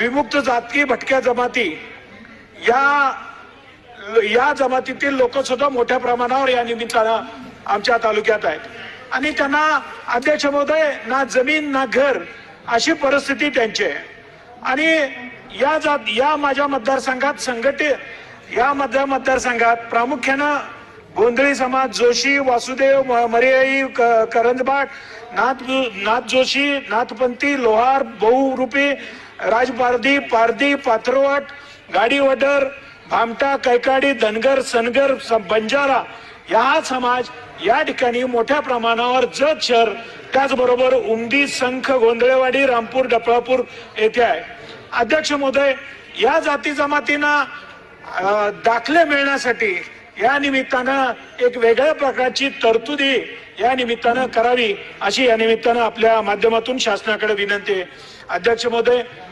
विमुक्त जाती भटक्या जमाती. या या जमातीतील लोक सुद्धा मोठ्या प्रमाणावर या निमित्तानं आमच्या तालुक्यात आहेत. आणि त्यांना अध्यक्ष महोदय ना जमीन ना घर अशी परिस्थिती त्यांची आहे. आणि या जात या माझ्या मतदारसंघात संघटित या मध्या मतदारसंघात प्रामुख्यानं गोंधळी समाज जोशी वासुदेव म- मर्याई क- नाथ नाथ जोशी नाथपंथी लोहार बहुरूपी राजपारधी पारधी पाथरवट गाडीवडर भामटा कैकाडी धनगर सनगर स- बंजारा या समाज या ठिकाणी मोठ्या प्रमाणावर जत शहर त्याचबरोबर उमदी संख गोंधळेवाडी रामपूर डफळापूर येथे आहे. अध्यक्ष महोदय या जाती जमातींना दाखले मिळण्यासाठी या निमित्तानं एक वेगळ्या प्रकारची तरतुदी या निमित्तानं करावी अशी या निमित्तानं आपल्या माध्यमातून शासनाकडे विनंती आहे. अध्यक्ष महोदय